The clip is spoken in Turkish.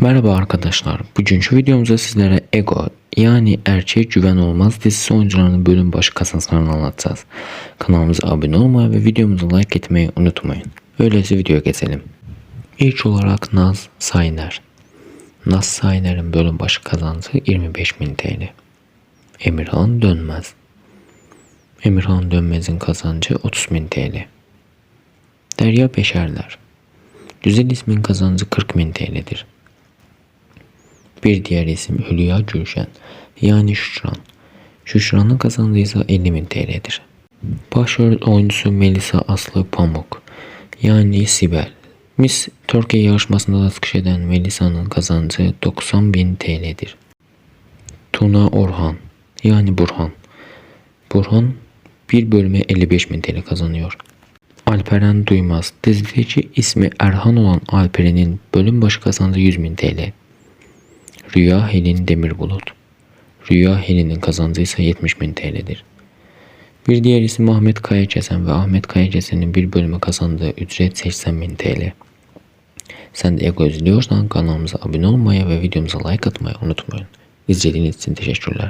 Merhaba arkadaşlar. Bugünkü videomuzda sizlere Ego yani Erkek Güven Olmaz dizisi oyuncularının bölüm başı kazanslarını anlatacağız. Kanalımıza abone olmayı ve videomuzu like etmeyi unutmayın. Öyleyse videoya geçelim. İlk olarak Naz Sayner. Naz Sayner'in bölüm başı kazancı 25.000 TL. Emirhan Dönmez. Emirhan Dönmez'in kazancı 30.000 TL. Derya Beşerler. Güzel ismin kazancı 40.000 TL'dir. Bir diğer isim Hülya Gülşen yani Şükran. Şükran'ın kazandığı ise 50.000 TL'dir. Başrol oyuncusu Melisa Aslı Pamuk yani Sibel. Miss Türkiye yarışmasında da çıkış eden Melisa'nın kazancı 90.000 TL'dir. Tuna Orhan yani Burhan. Burhan bir bölüme 55.000 TL kazanıyor. Alperen Duymaz dizideki ismi Erhan olan Alperen'in bölüm başı kazancı 100.000 TL. Rüya Helin Demirbulut. Rüya Helin'in kazancı ise 70.000 TL'dir. Bir diğer isim Ahmet Kayakesen ve Ahmet Kayakesen'in bir bölümü kazandığı ücret 80.000 TL. Sen de Ego izliyorsan kanalımıza abone olmayı ve videomuza like atmayı unutmayın. İzlediğiniz için teşekkürler.